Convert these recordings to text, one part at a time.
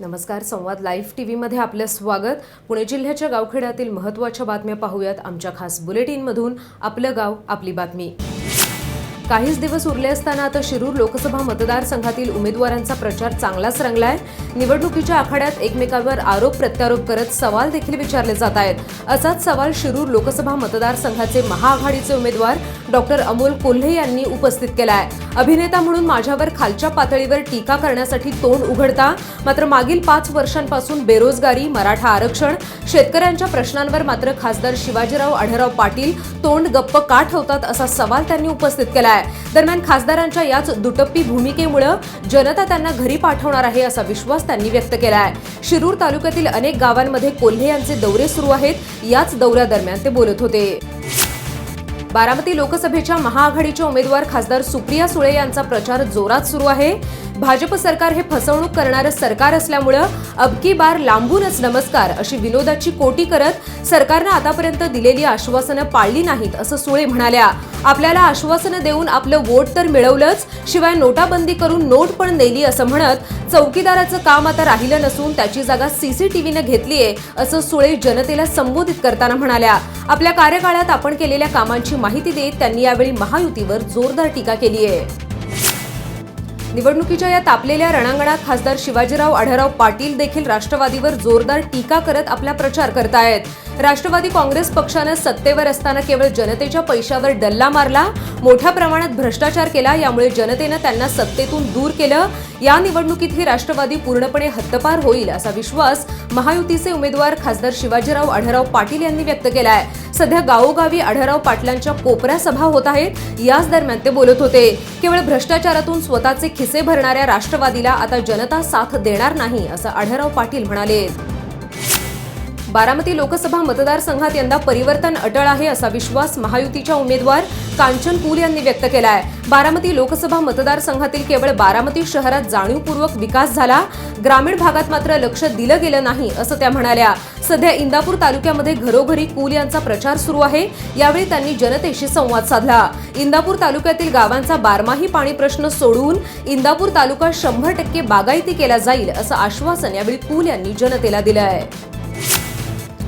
नमस्कार संवाद live T व्हीमध्ये आपलं स्वागत. पुणे जिल्ह्याच्या गावखेड्यातील महत्त्वाच्या बातम्या पाहूयात आमच्या खास बुलेटिनमधून. आपलं गाव आपली बातमी. काहीच दिवस उरले असताना आता शिरूर लोकसभा मतदारसंघातील उमेदवारांचा प्रचार चांगलाच रंगलाय. निवडणुकीच्या आखाड्यात एकमेकांवर आरोप प्रत्यारोप करत सवाल देखील विचारले जात आहेत. असाच सवाल शिरूर लोकसभा मतदारसंघाचे महाआघाडीचे उमेदवार डॉक्टर अमोल कोल्हे यांनी उपस्थित केला आहे अभिनेता म्हणून माझ्यावर खालच्या पातळीवर टीका करण्यासाठी तोंड उघडता मात्र मागील पाच वर्षांपासून बेरोजगारी मराठा आरक्षण शेतकऱ्यांच्या प्रश्नांवर मात्र खासदार शिवाजीराव आढळराव पाटील तोंड गप्प का ठेवतात असा सवाल त्यांनी उपस्थित केला आहे. दरम्यान खासदारांच्या याच दुटप्पी भूमिकेमुळे जनता त्यांना घरी पाठवणार आहे असा विश्वास त्यांनी व्यक्त केला आहे शिरूर तालुक्यातील अनेक गावांमध्ये कोल्हे यांचे दौरे सुरू आहेत. याच दौऱ्यादरम्यान ते बोलत होते. बारामती लोकसभेच्या महाआघाडीच्या उमेदवार खासदार सुप्रिया सुळे यांचा प्रचार जोरात सुरू आहे. भाजप सरकार हे फसवणूक करणारं सरकार असल्यामुळं अबकी बार लांबूनच नमस्कार अशी विनोदाची कोटी करत सरकारनं आतापर्यंत दिलेली आश्वासनं पाळली नाहीत असं सुळे म्हणाल्या. आपल्याला आश्वासनं देऊन आपलं वोट तर मिळवलंच शिवाय नोटाबंदी करून नोट पण नेली असं म्हणत चौकीदाराचं काम आता राहिलं नसून त्याची जागा सीसीटीव्हीनं घेतलीये असं सुळे जनतेला संबोधित करताना म्हणाल्या. आपल्या कार्यकाळात आपण केलेल्या कामांची माहिती देत त्यांनी यावेळी महायुतीवर जोरदार टीका केली आहे निवडणुकीच्या या तापलेल्या रणांगणात खासदार शिवाजीराव आढळराव पाटील देखील राष्ट्रवादीवर जोरदार टीका करत आपला प्रचार करतायत. राष्ट्रवादी काँग्रेस पक्षानं सत्तेवर असताना केवळ जनतेच्या पैशावर डल्ला मारला मोठ्या प्रमाणात भ्रष्टाचार केला यामुळे जनतेनं त्यांना सत्तेतून दूर केलं. या निवडणुकीत ही राष्ट्रवादी पूर्णपणे हद्दपार होईल असा विश्वास महायुतीचे उमेदवार खासदार शिवाजीराव आढळराव पाटील यांनी व्यक्त केलाय. सध्या गावोगावी आढळराव पाटलांच्या कोपऱ्या सभा होत आहेत. याच दरम्यान ते बोलत होते केवळ भ्रष्टाचारातून स्वतःचे खिसे भरणाऱ्या राष्ट्रवादीला आता जनता साथ देणार नाही असं आढळराव पाटील म्हणाले. बारामती लोकसभा मतदारसंघात यंदा परिवर्तन अटळ आहे असा विश्वास महायुतीच्या उमेदवार कांचन कुल यांनी व्यक्त केला आहे बारामती लोकसभा मतदारसंघातील केवळ बारामती शहरात जाणीवपूर्वक विकास झाला. ग्रामीण भागात मात्र लक्ष दिलं गेलं नाही असं त्या म्हणाल्या. सध्या इंदापूर तालुक्यामध्ये घरोघरी कुल यांचा प्रचार सुरू आहे. यावेळी त्यांनी जनतेशी संवाद साधला. इंदापूर तालुक्यातील गावांचा बारमाही पाणी प्रश्न सोडवून इंदापूर तालुका शंभर टक्के बागायती केला जाईल असं आश्वासन यावेळी कुल यांनी जनतेला दिलं आहे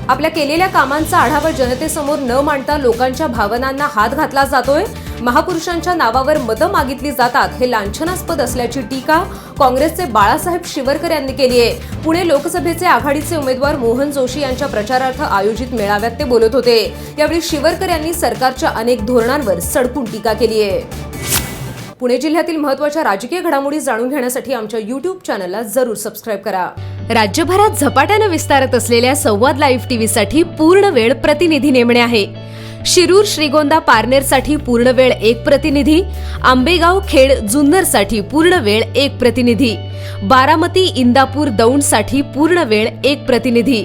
आपल्या केलेल्या कामांचा आढावा जनतेसमोर न मांडता लोकांच्या भावनांना हात घातला जातोय. महापुरुषांच्या नावावर मतं मागितली जातात हे लांछनास्पद असल्याची टीका काँग्रेसचे बाळासाहेब शिवरकर यांनी केली आहे. पुणे लोकसभेचे आघाडीचे उमेदवार मोहन जोशी यांच्या प्रचारार्थ आयोजित मेळाव्यात ते बोलत होते. यावेळी शिवरकर यांनी सरकारच्या अनेक धोरणांवर सडकून टीका केली आहे. पुणे जिल्ह्यातील महत्त्वाच्या राजकीय घडामोडी जाणून घेण्यासाठी आमच्या युट्यूब चॅनलला जरूर सबस्क्राईब करा. राज्यभरात झपाट्यानं विस्तारत असलेल्या संवाद लाईव्ह टीव्हीसाठी पूर्ण वेळ प्रतिनिधी नेमणे आहे. शिरूर श्रीगोंदा पारनेरसाठी पूर्ण वेळ एक प्रतिनिधी. आंबेगाव खेड जुन्नरसाठी पूर्ण वेळ एक प्रतिनिधी. बारामती इंदापूर दौंडसाठी पूर्ण वेळ एक प्रतिनिधी.